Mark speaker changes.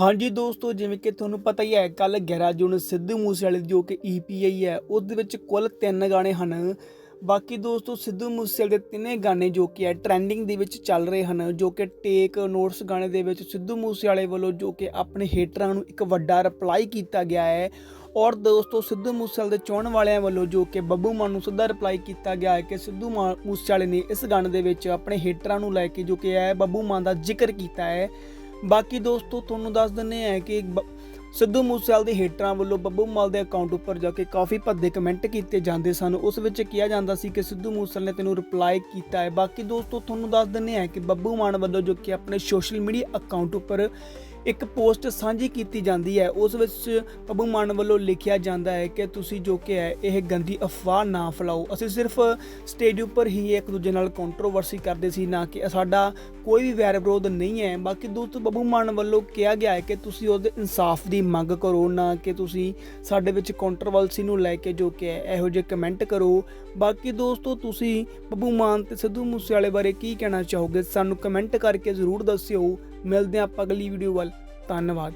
Speaker 1: ਹਾਂਜੀ ਦੋਸਤੋ, ਜਿਵੇਂ ਕਿ ਤੁਹਾਨੂੰ ਪਤਾ ਹੀ ਹੈ ਕੱਲ 11 ਜੂਨ ਸਿੱਧੂ ਮੂਸੇਵਾਲੇ ਦੀ ਜੋ ਕਿ ਈਪੀਆਈ ਹੈ ਉਸ ਦੇ ਵਿੱਚ ਕੁੱਲ ਤਿੰਨ ਗਾਣੇ ਹਨ। ਬਾਕੀ ਦੋਸਤੋ, ਸਿੱਧੂ ਮੂਸੇਵਾਲੇ ਦੇ ਤਿੰਨੇ ਗਾਣੇ ਜੋ ਕਿ ਹੈ ਟ੍ਰੈਂਡਿੰਗ ਦੇ ਵਿੱਚ ਚੱਲ ਰਹੇ ਹਨ, ਜੋ ਕਿ ਟੇਕ ਨੋਟਸ ਗਾਣੇ ਦੇ ਵਿੱਚ ਸਿੱਧੂ ਮੂਸੇਵਾਲੇ ਵੱਲੋਂ ਜੋ ਕਿ ਆਪਣੇ ਹੇਟਰਾਂ ਨੂੰ ਇੱਕ ਵੱਡਾ ਰਿਪਲਾਈ ਕੀਤਾ ਗਿਆ ਹੈ। ਔਰ ਦੋਸਤੋ, ਸਿੱਧੂ ਮੂਸੇਵਾਲੇ ਦੇ ਚਾਹਣ ਵਾਲਿਆਂ ਵੱਲੋਂ ਜੋ ਕਿ ਬੱਬੂ ਮਾਨ ਨੂੰ ਸਿੱਧਾ ਰਿਪਲਾਈ ਕੀਤਾ ਗਿਆ ਹੈ ਕਿ ਸਿੱਧੂ ਮਾ- ਮੂਸੇਵਾਲੇ ਨੇ ਇਸ ਗਾਣੇ ਦੇ ਵਿੱਚ ਆਪਣੇ ਹੇਟਰਾਂ ਨੂੰ ਲੈ ਕੇ ਜੋ ਕਿ ਹੈ, ਬੱਬੂ ਮਾਨ ਦਾ ਜ਼ਿਕਰ ਕੀਤਾ ਹੈ। ਬਾਕੀ ਦੋਸਤੋ, ਤੁਹਾਨੂੰ ਦੱਸ ਦਿੰਨੇ ਆ ਕਿ ਬ- ਸਿੱਧੂ ਮੂਸੇਵਾਲੇ ਦੇ ਹੇਟਰਾਂ ਵੱਲੋਂ ਬੱਬੂ ਮਾਲ ਦੇ ਅਕਾਊਂਟ ਉੱਪਰ ਜਾ ਕੇ ਕਾਫੀ ਭੱਦੇ ਕਮੈਂਟ ਕੀਤੇ ਜਾਂਦੇ ਸਨ। ਉਸ ਵਿੱਚ ਕਿਹਾ ਜਾਂਦਾ ਸੀ ਕਿ ਸਿੱਧੂ ਮੂਸੇਵਾਲ ਨੇ ਤੈਨੂੰ ਰਿਪਲਾਈ ਕੀਤਾ ਹੈ। ਬਾਕੀ ਦੋਸਤੋ, ਤੁਹਾਨੂੰ ਦੱਸ ਦਿੰਨੇ ਆ ਕਿ ਬੱਬੂ ਮਾਨ ਵੱਲੋਂ ਜੋ ਕਿ ਆਪਣੇ ਸੋਸ਼ਲ ਮੀਡੀਆ ਅਕਾਊਂਟ ਉੱਪਰ ਇੱਕ ਪੋਸਟ ਸਾਂਝੀ ਕੀਤੀ ਜਾਂਦੀ ਹੈ। ਉਸ ਵਿੱਚ ਬੱਬੂ ਮਾਨ ਵੱਲੋਂ ਲਿਖਿਆ ਜਾਂਦਾ ਹੈ ਕਿ ਤੁਸੀਂ ਜੋ ਕਿ ਹੈ, ਇਹ ਗੰਦੀ ਅਫਵਾਹ ਨਾ ਫੈਲਾਓ। ਅਸੀਂ ਸਿਰਫ ਸਟੇਜ ਉੱਪਰ ਹੀ ਇੱਕ ਦੂਜੇ ਨਾਲ ਕੰਟਰੋਵਰਸੀ ਕਰਦੇ ਸੀ, ਨਾ ਕਿ ਸਾਡਾ ਕੋਈ ਵੀ ਵੈਰ ਵਿਰੋਧ ਨਹੀਂ ਹੈ। ਬਾਕੀ ਦੋਸਤੋ ਬੱਬੂ ਮਾਨ ਵੱਲੋਂ ਕਿਹਾ ਗਿਆ ਹੈ ਕਿ ਤੁਸੀਂ ਉਹਦੇ ਇਨਸਾਫ ਦੀ ਮੰਗ ਕਰੋ, ਨਾ ਕਿ ਤੁਸੀਂ ਸਾਡੇ ਵਿੱਚ ਕੰਟਰੋਵਰਸੀ ਨੂੰ ਲੈ ਕੇ ਜੋ ਕਿ ਹੈ, ਇਹੋ ਜਿਹੇ ਕਮੈਂਟ ਕਰੋ। ਬਾਕੀ ਦੋਸਤੋ, ਤੁਸੀਂ ਬੱਬੂ ਮਾਨ ਤੇ ਸਿੱਧੂ ਮੂਸੇਵਾਲੇ ਬਾਰੇ ਕੀ ਕਹਿਣਾ ਚਾਹੋਗੇ? ਸਾਨੂੰ ਕਮੈਂਟ ਕਰਕੇ ਜ਼ਰੂਰ ਦੱਸਿਓ। ਮਿਲਦੇ ਹਾਂ ਆਪਾਂ ਅਗਲੀ ਵੀਡੀਓ ਵੱਲ। ਧੰਨਵਾਦ।